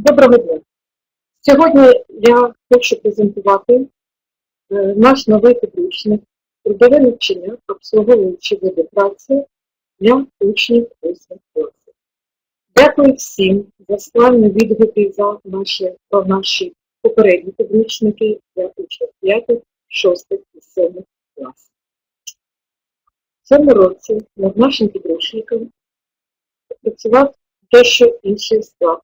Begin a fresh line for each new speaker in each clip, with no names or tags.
Доброго дня. Сьогодні я хочу презентувати е, наш новий підручник трудове навчання, обслуговуючи види праці для учнів 8 класів. Дякую всім за славні відгуки за наші, про наші попередні підручники для учнів 5, 6 і 7 класів. В цьому році над нашим підручником працював дещо інший склад.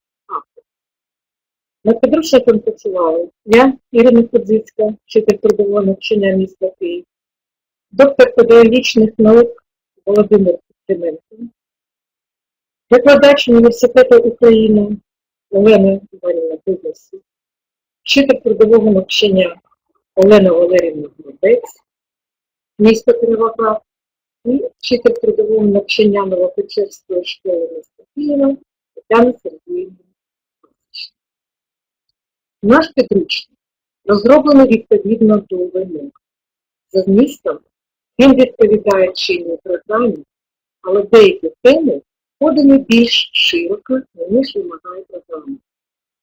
Над підручником працювали я, Ірина Кудзицька, вчитель трудового навчання міста Київ, доктор педагогічних наук Володимир Тименко, викладач університету України Олена Іванівна Кузнеців, вчитель трудового навчання Олена Валерівна Горобець, місто Кривоград, і вчитель трудового навчання Новопечерської школи міста Києва Тетяна Сергіївна. Наш підручник розроблений відповідно до вимог. За змістом він відповідає чинній програмі, але деякі теми подані більш широко, ніж вимагає програма.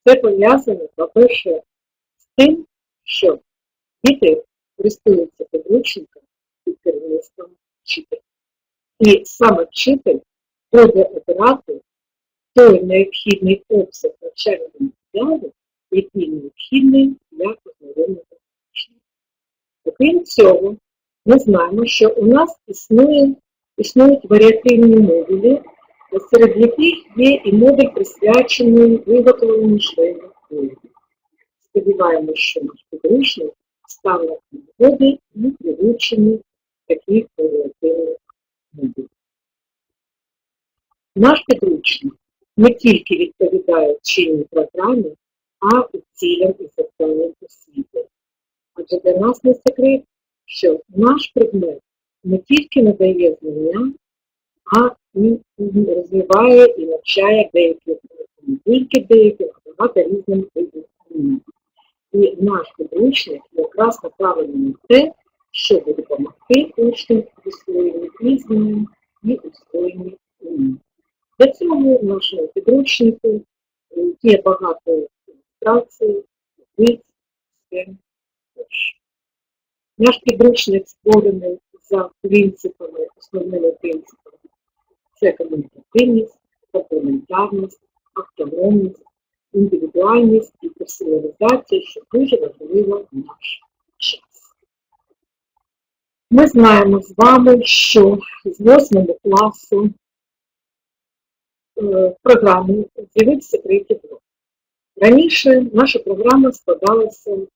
Це пов'язано, по-перше, з тим, що діти користуються підручником під керівництвом вчителя. І саме вчитель буде обирати той необхідний обсяг навчального матеріалу, який необхідний для ознайомлення учнів. Окрім цього, ми знаємо, що у нас існує, існують варіативні модулі, серед яких є і модуль присвячений виготовленню швейних виробів. Сподіваємося, що наш підручник стане нагоди і при таких варіативних модулів. Наш підручник не тільки відповідає чинній програмі, а і цілям і завданням освіти. Адже для нас не секрет, що наш предмет не тільки надає знання, а і розвиває і навчає деяких, не тільки деяких, а багато різних видів. І наш підручник якраз направлений на те, щоб допомогти учням в освоєнні і знань, і освоєнні умів. Для цього в нашому підручнику е, є багато ілюстрацій, таблиць, схем тощо. Наш підручник створений за принципами, основними принципами. Це комунікативність, комплементарність, автономність, індивідуальність і персоналізація, що дуже важливо в наш час. Ми знаємо з вами, що з 8 класу в програмі з'явився третій блок. Раніше наша програма складалася в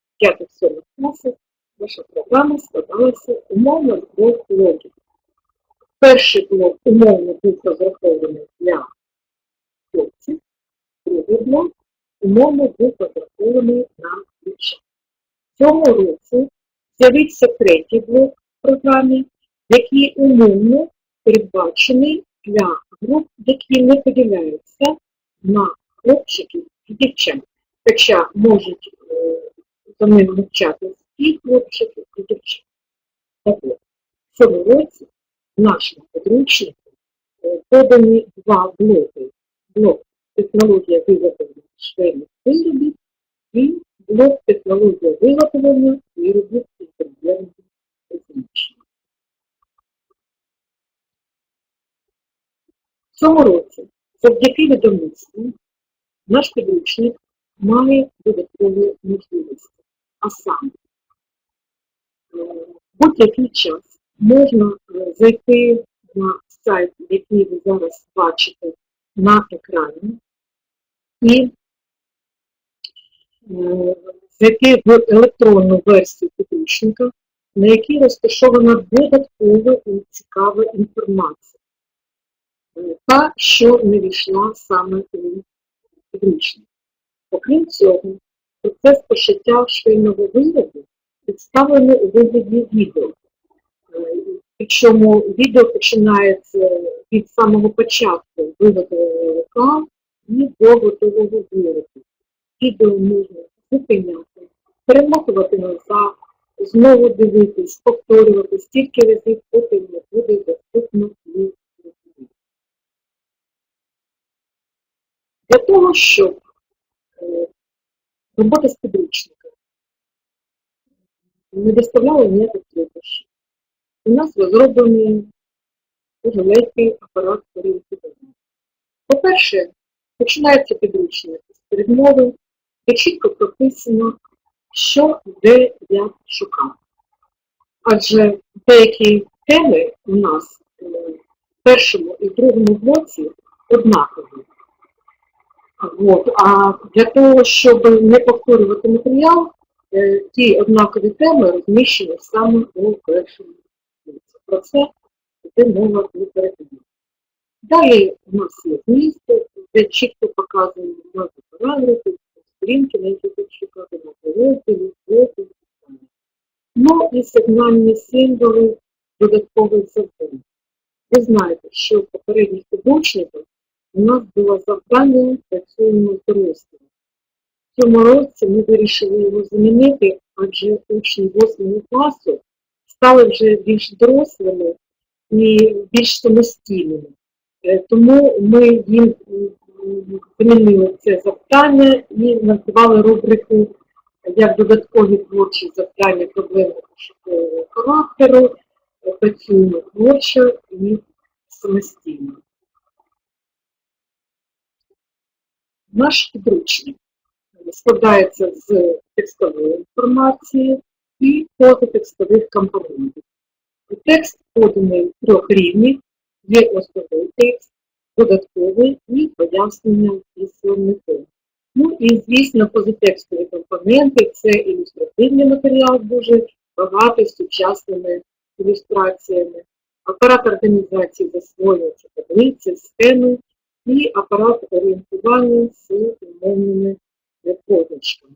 5-7 класах, наша програма складалася умовно з двох блоків. Перший блок умовно був розрахований для хлопців, другий блок умовно був розрахований на дівчат. В цьому році з'явився третій блок в програмі, який умовно передбачений для груп, які не поділяються на хлопчиків дівчат. Хоча можуть е, за ним навчатися і хлопчики, і дівчата. Так от, в цьому році в нашому підручнику е, подані два блоки. Блок технологія виготовлення швейних виробів і блок технологія виготовлення виробів інтер'єрного призначення. В цьому році, завдяки видавництву, наш підручник має додаткові можливості. А саме, е, будь-який час можна е, зайти на сайт, який ви зараз бачите на екрані, і е, зайти в електронну версію підручника, на якій розташована додаткова і цікава інформація, та, що не війшла саме у підручник. Окрім цього, процес пошиття швейного виробу представлений у вигляді відео. Е, Причому відео починається від самого початку виготовлення рука і до готового виробу. Відео можна зупиняти, перемотувати назад, знову дивитись, повторювати стільки разів, поки не буде доступно і зрозуміло. Для того, щоб Робота з підручниками. Не доставляла ніяких труднощів. У нас розроблений дуже легкий апарат орієнтування. По-перше, починається підручник з передмови, де чітко прописано, що, де, як шукати. Адже деякі теми у нас е, в першому і другому блоці однакові. От. А для того, щоб не повторювати матеріал, е, ті однакові теми розміщені саме у першому блоці. Про це йде мова у. Далі у нас є змісти, де чітко показуємо назви параграфів, сторінки, на яких їх шукати, на розділі, розділі. Ну і сигнальні символи додаткових завдань. Ви знаєте, що в попередніх підручниках у нас було завдання працюємо з дорослими. В цьому році ми вирішили його замінити, адже учні 8 класу стали вже більш дорослими і більш самостійними. Е, Тому ми їм м, замінили це завдання і назвали рубрику як додаткові творчі завдання проблеми пошукового характеру, працюємо творчо і самостійно. Наш підручник складається з текстової інформації і позатекстових компонентів. Текст поданий трьох рівнів, є основний текст, додатковий і пояснення із словником. Ну і, звісно, позатекстові компоненти це ілюстративний матеріал, дуже багатий сучасними ілюстраціями, апарат організації засвоюється таблиці, схеми і апарат орієнтування з умовними позначками.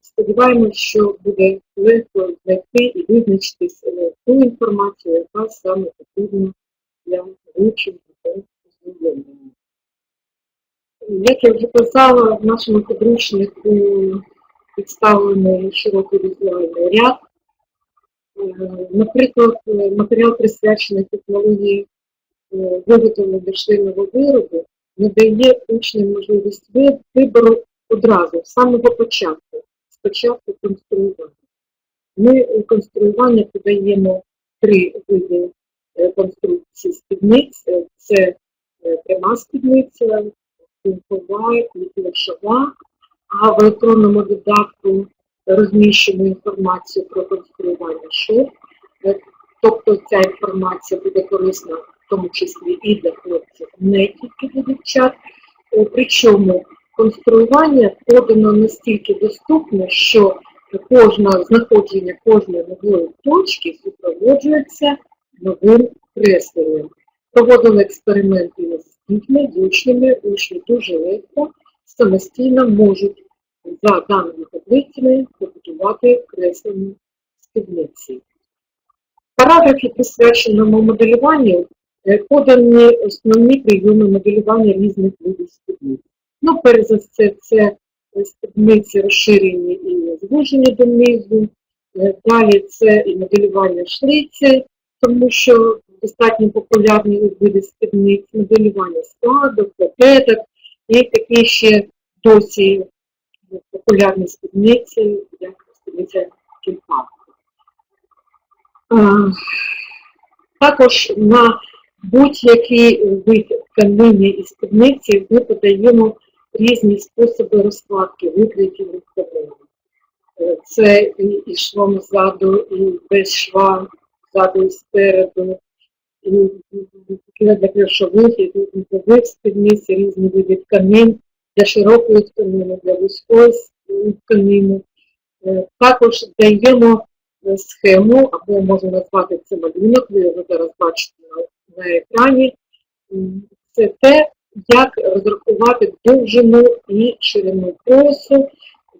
Сподіваємось, що буде легко знайти і визначитись ту інформацію, яка саме потрібна для вивчення та ознайомлення. Як я вже казала, в нашому підручнику представлений широкий візуальний ряд. Е, Наприклад, е, матеріал присвячений технології виготовлення швейного виробу надає учням можливість вибору одразу, з самого початку, спочатку конструювання. Ми у конструювання подаємо три види е, конструкції спідниць. Е, Це е, пряма спідниця, пунктова і площова, а в електронному додатку розміщено інформацію про конструювання шов. Е, Тобто ця інформація буде корисна тому числі і для хлопців, не тільки для дівчат. Е, Причому конструювання подано настільки доступно, що кожне знаходження кожної нової точки супроводжується новим кресленням. Проводили експерименти з дітьми, учнями, учні дуже легко самостійно можуть за даними таблицями побудувати креслені спідниці. Параграфі, присвяченому моделюванню, подані основні прийоми моделювання різних видів спідниць. Ну, перш за все, це спідниці розширені і звужені донизу. Е, Далі це і моделювання шлиці, тому що достатньо популярні види спідниць, моделювання складок, пакеток і такі ще досі популярні спідниці, як спідниця кімпа. Також на будь-який вид тканини і спідниці ми подаємо різні способи розкладки викритів тканини. Е, Це і, швом ззаду, і без шва, ззаду і спереду, і для ключових, і для спідниць, різні види тканин, для широкої тканини, для вузької тканини. Е, Також даємо е, схему, або можна назвати це малюнок, ви його зараз бачите на, екрані. Це те, як розрахувати довжину і ширину поясу.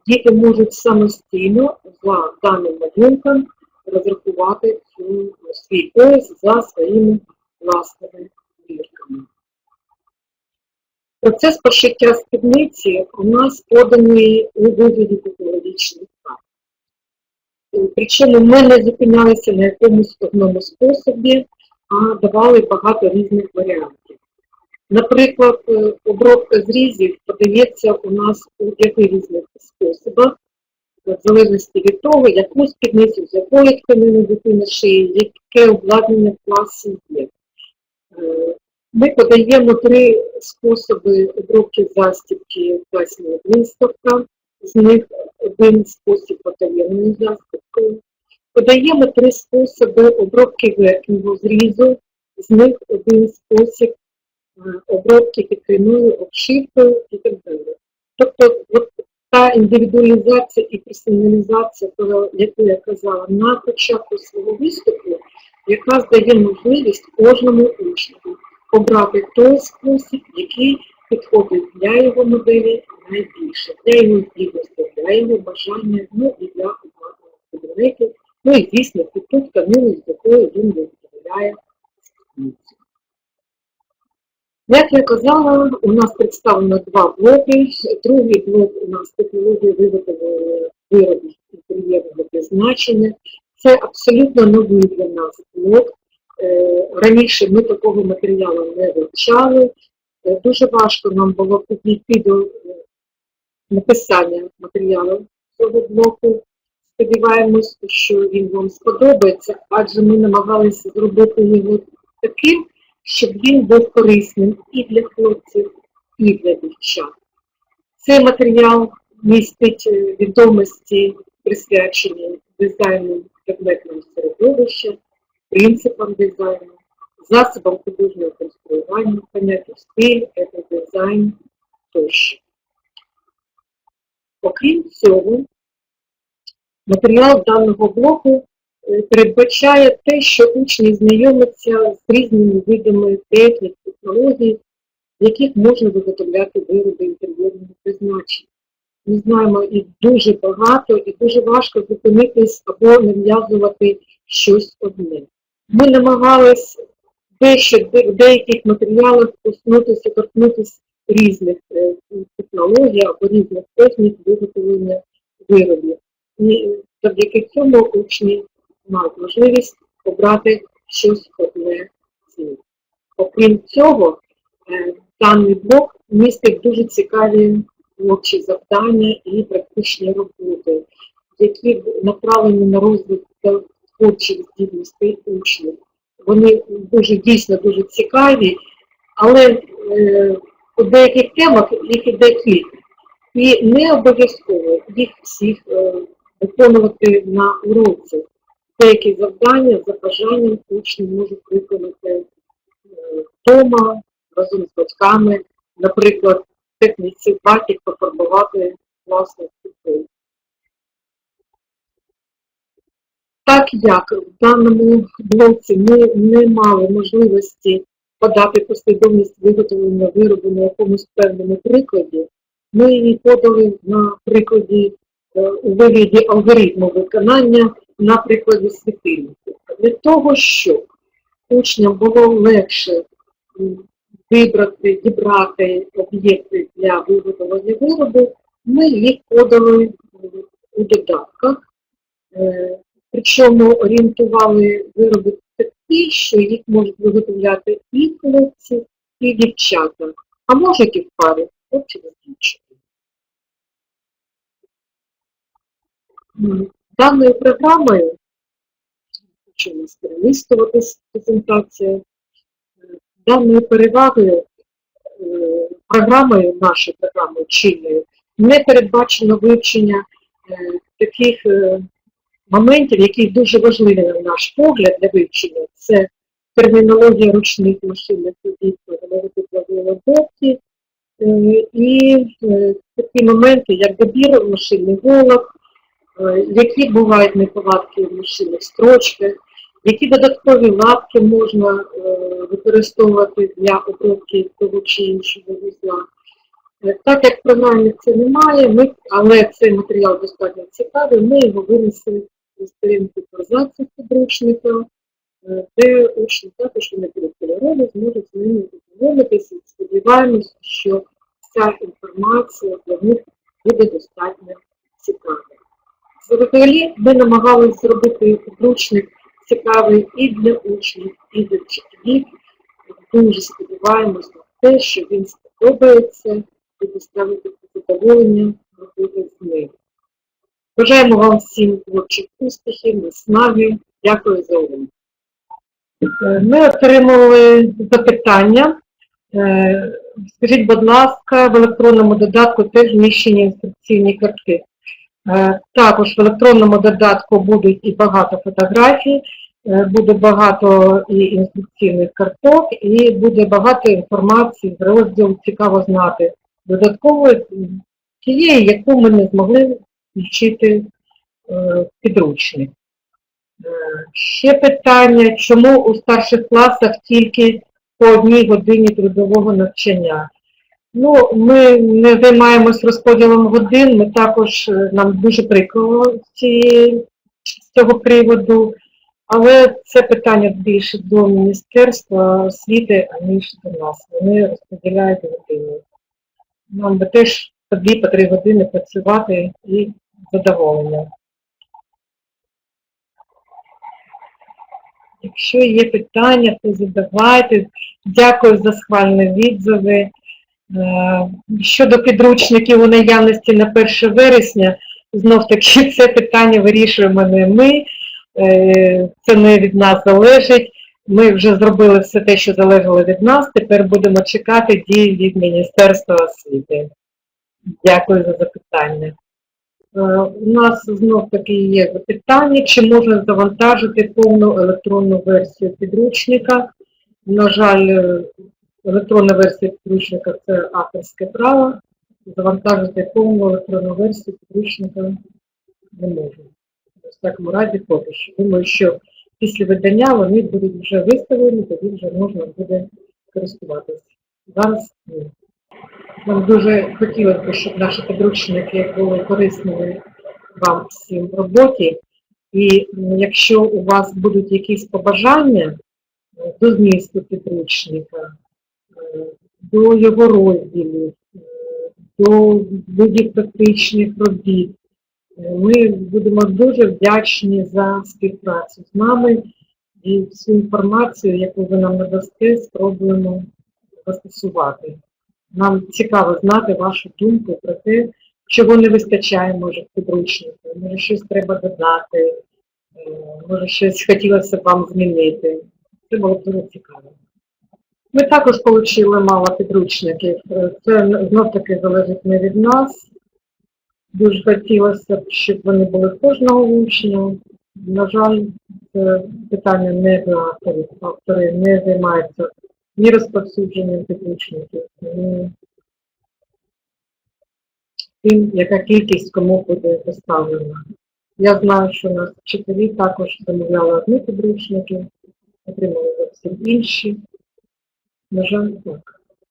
Діти можуть самостійно за даним малюнком розрахувати цю, свій пояс за своїми власними мірками. Процес пошиття спідниці у нас поданий у вигляді технологічних карт. Причому ми не зупинялися на якомусь одному способі, а давали багато різних варіантів. Наприклад, е, обробка зрізів подається у нас у п'яти різних способах, в залежності від того, яку спідницю, з якої тканини дитина шиє, яке обладнання в класі є. Е, Ми подаємо три способи обробки застібки в виставка, з них один спосіб потаємною застібкою. Подаємо три способи обробки верхнього зрізу, з них один спосіб е, обробки підкріною, обшивкою і так далі. Тобто, от та індивідуалізація і персоналізація, про яку я казала на початку свого виступу, яка дає можливість кожному учню обрати той спосіб, який підходить для його моделі найбільше, для його здібності, для його бажання, ну і для обладнання ну і звісно, під ту тканину, з якою він виготовляє спідницю. Як я казала, у нас представлено два блоки. Другий блок у нас технологія виготовлення виробів інтер'єрного призначення. Це абсолютно новий для нас блок. Е, Раніше ми такого матеріалу не вивчали. Е, Дуже важко нам було підійти до е, написання матеріалу цього блоку. Сподіваємось, що він вам сподобається, адже ми намагалися зробити його таким, щоб він був корисним і для хлопців, і для дівчат. Цей матеріал містить е, відомості, присвячені дизайну предметного середовища, принципам дизайну, засобам художнього конструювання, поняття стиль, екодизайн тощо. Окрім цього, матеріал даного блоку е, передбачає те, що учні знайомляться з різними видами технік, технологій, в яких можна виготовляти вироби інтер'єрного призначення. Ми знаємо і дуже багато, і дуже важко зупинитись або нав'язувати щось одне. Ми намагались дещо в деяких матеріалах коснутися, торкнутися різних е, технологій або різних технік виготовлення виробів. Завдяки цьому учні мають можливість обрати щось одне з. Окрім цього, е, даний блок містить дуже цікаві творчі завдання і практичні роботи, які направлені на розвиток творчих здібностей учнів. Вони дуже дійсно дуже цікаві, але е, у деяких темах їх іде кілька. І не обов'язково їх всіх е, виконувати на уроці. Деякі завдання за бажанням учні можуть виконати е, вдома разом з батьками, наприклад, техніці батьків пофарбувати власних дітей. Так як в даному блоці ми не мали можливості подати послідовність виготовлення виробу на якомусь певному прикладі, ми її подали на прикладі у вигляді алгоритму виконання на прикладі світильників. Для того, щоб учням було легше вибрати, дібрати об'єкти для виготовлення виробу, ми їх подали у додатках. Е, Причому орієнтували вироби такі, що їх можуть виготовляти і хлопці, і дівчата, а можуть і в парі, хлопці з дівчиною. Даною програмою, хочу нас перелистуватись презентація, е, даною перевагою, е, програмою, нашою програмою чинною, не передбачено вивчення е, таких моментів, які дуже важливі на наш погляд для вивчення. Це термінологія ручних машинних робіт, і такі моменти, як добір машинних голок, які бувають неполадки в машинних строчках, які додаткові лапки можна е, використовувати для обробки того чи іншого вузла. Е, Так як програмі це немає, ми, але цей матеріал достатньо цікавий, ми його винесли на сторінку про підручника, е, де учні також вони будуть кольорові, зможуть з ними ознайомитися. Сподіваємося, що ця інформація для них буде достатньо цікавою. Взагалі, ми намагалися зробити підручник цікавий і для учнів, і для вчителів. Дуже сподіваємося на те, що він сподобається і доставити задоволення роботи з ним. Бажаємо вам всім творчих успіхів, наснаги. Дякую за увагу. Ми отримали запитання. Е, Скажіть, будь ласка, в електронному додатку теж вміщені інструкційні картки. Е, Також в електронному додатку будуть і багато фотографій, е, буде багато і інструкційних карток, і буде багато інформації з розділу «Цікаво знати». Додатково тієї, яку ми не змогли включити е, в підручник. Ще питання, чому у старших класах тільки по одній годині трудового навчання? Ну, ми не займаємось розподілом годин, ми також, е, нам дуже прикро з, цього приводу, але це питання більше до Міністерства освіти, аніж до нас. Вони розподіляють години. Нам би теж по дві, по три години працювати і задоволення. Якщо є питання, то задавайте. Дякую за схвальні відзиви. Е, Щодо підручників у наявності на 1 вересня, знов таки це питання вирішуємо не ми, е, це не від нас залежить. Ми вже зробили все те, що залежало від нас, тепер будемо чекати дій від Міністерства освіти. Дякую за запитання. Е, У нас знов таки є запитання, чи можна завантажити повну електронну версію підручника. На жаль, електронна версія підручника це авторське право. Завантажити повну електронну версію підручника не можу. В такому разі поки що. Думаю, що після видання вони будуть вже виставлені, тоді вже можна буде користуватися. Зараз ні. Нам дуже хотілося б, щоб наші підручники були корисними вам всім в роботі. І якщо у вас будуть якісь побажання е, до змісту підручника, до його розділів, до видів практичних робіт, е, ми будемо дуже вдячні за співпрацю з нами і всю інформацію, яку ви нам надасте, спробуємо застосувати. Нам цікаво знати вашу думку про те, чого не вистачає, може, в підручнику, може щось треба додати, е, може щось хотілося б вам змінити. Це було дуже цікаво. Ми також отримали мало підручників. Це знов таки залежить не від нас. Дуже хотілося б, щоб вони були кожного учня. На жаль, це питання не до авторів. Автори не займаються ні розповсюдженням підручників, ні тим, яка кількість кому буде поставлена. Я знаю, що у нас вчителі також замовляли одні підручники, отримали зовсім інші. На жаль, так.